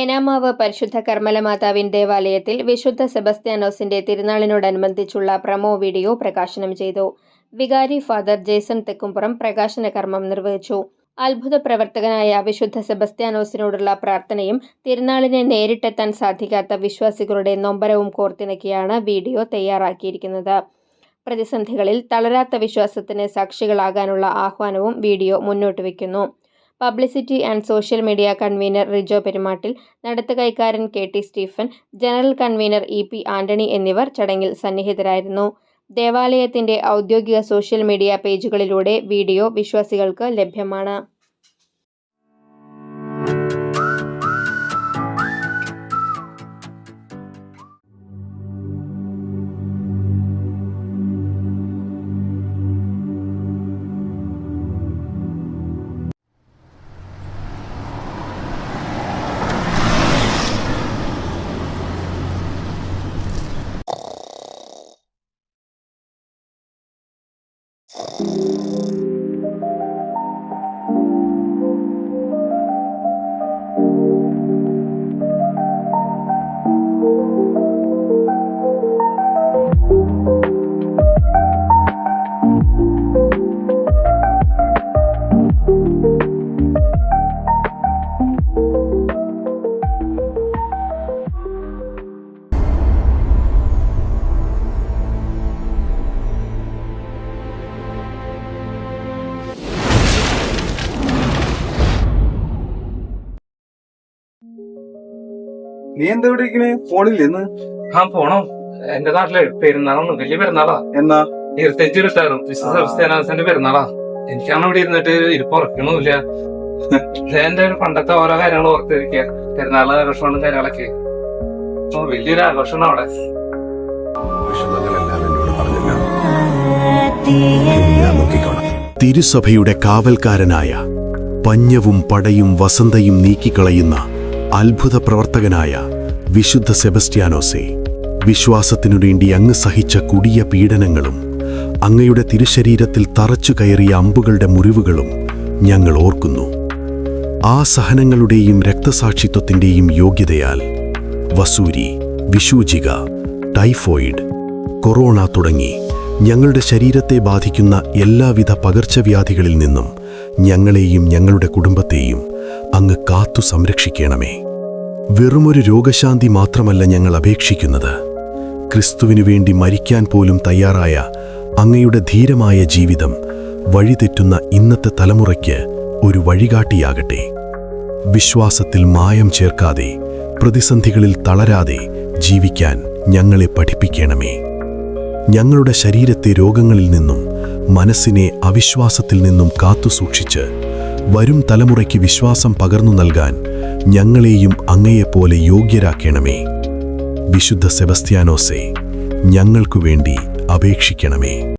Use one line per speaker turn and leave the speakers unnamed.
ഏനാമാവ് പരിശുദ്ധ കർമ്മല മാതാവിൻ ദേവാലയത്തിൽ വിശുദ്ധ സെബസ്ത്യാനോസിന്റെ തിരുനാളിനോടനുബന്ധിച്ചുള്ള പ്രമോ വീഡിയോ പ്രകാശനം ചെയ്തു. വികാരി ഫാദർ ജേസൺ തെക്കുംപുറം പ്രകാശന കർമ്മം നിർവഹിച്ചു. അത്ഭുത പ്രവർത്തകനായ വിശുദ്ധ സെബസ്ത്യാനോസിനോടുള്ള പ്രാർത്ഥനയും തിരുനാളിനെ നേരിട്ടെത്താൻ സാധിക്കാത്ത വിശ്വാസികളുടെ നൊമ്പരവും കോർത്തിണക്കിയാണ് വീഡിയോ തയ്യാറാക്കിയിരിക്കുന്നത്. പ്രതിസന്ധികളിൽ തളരാത്ത വിശ്വാസത്തിന് സാക്ഷികളാകാനുള്ള ആഹ്വാനവും വീഡിയോ മുന്നോട്ട് വയ്ക്കുന്നു. Publicity and social media convener Rijo Perumattil നടത്തു കൈക്കാരൻ K T Stephen general convener E P Antony എന്നിവർ ചടങ്ങിൽ സന്നിഹിതരായിരുന്നു. ദേവാലയത്തിന്റെ ഔദ്യോഗിക സോഷ്യൽ മീഡിയ പേജുകളിലൂടെ വീഡിയോ വിശ്വാസികൾക്ക് ലഭ്യമാണ്.
you നീ എന്താ ഇവിടെ ഇരിക്കണേ? ഫോണില്ലെന്ന്
ആ പോണം. എന്റെ നാട്ടിലെ പെരുന്നാളാണ് വലിയ പെരുന്നാളാ.
എന്നാ?
ഇരുപത്തഞ്ച് ഇരുപത്താറും വിശ്വ സംസ്ഥാനാസന്റെ പെരുന്നാളാ. എനിക്കാണ് ഇവിടെ ഇരുന്നിട്ട് ഇരിപ്പ് ഉറക്കണമില്ല? എന്റെ ഒരു പണ്ടത്തെ ഓരോ കാര്യങ്ങൾ ഓർത്തിരിക്കുക. പെരുന്നാൾ ആഘോഷമാണ് കാര്യങ്ങളൊക്കെ. അപ്പൊ വലിയൊരു ആഘോഷമാണ് അവിടെ.
എന്നോട് പറഞ്ഞില്ല.
തിരുസഭയുടെ കാവൽക്കാരനായ പഞ്ഞവും പടയും വസന്തയും നീക്കിക്കളയുന്ന അത്ഭുത പ്രവർത്തകനായ വിശുദ്ധ സെബസ്റ്റ്യാനോസെ വിശ്വാസത്തിനു വേണ്ടി അങ്ങ് സഹിച്ച കുടിയ പീഡനങ്ങളും അങ്ങയുടെ തിരുശരീരത്തിൽ തറച്ചു കയറിയ അമ്പുകളുടെ മുറിവുകളും ഞങ്ങൾ ഓർക്കുന്നു. ആ സഹനങ്ങളുടെയും രക്തസാക്ഷിത്വത്തിന്റെയും യോഗ്യതയാൽ വസൂരി വിഷൂചിക ടൈഫോയിഡ് കൊറോണ തുടങ്ങി ഞങ്ങളുടെ ശരീരത്തെ ബാധിക്കുന്ന എല്ലാവിധ പകർച്ചവ്യാധികളിൽ നിന്നും ഞങ്ങളെയും ഞങ്ങളുടെ കുടുംബത്തെയും അങ്ങ് കാത്തു സംരക്ഷിക്കണമേ. വെറുമൊരു രോഗശാന്തി മാത്രമല്ല ഞങ്ങൾ അപേക്ഷിക്കുന്നത്. ക്രിസ്തുവിനു വേണ്ടി മരിക്കാൻ പോലും തയ്യാറായ അങ്ങയുടെ ധീരമായ ജീവിതം വഴിതെറ്റുന്ന ഇന്നത്തെ തലമുറയ്ക്ക് ഒരു വഴികാട്ടിയാകട്ടെ. വിശ്വാസത്തിൽ മായം ചേർക്കാതെ പ്രതിസന്ധികളിൽ തളരാതെ ജീവിക്കാൻ ഞങ്ങളെ പഠിപ്പിക്കണമേ. ഞങ്ങളുടെ ശരീരത്തെ രോഗങ്ങളിൽ നിന്നും മനസ്സിനെ അവിശ്വാസത്തിൽ നിന്നും കാത്തുസൂക്ഷിച്ച് വരും തലമുറയ്ക്ക് വിശ്വാസം പകർന്നു നൽകാൻ ഞങ്ങളെയും അങ്ങയെപ്പോലെ യോഗ്യരാക്കണമേ. വിശുദ്ധ സെബസ്ത്യാനോസെ ഞങ്ങൾക്കു വേണ്ടി അപേക്ഷിക്കണമേ.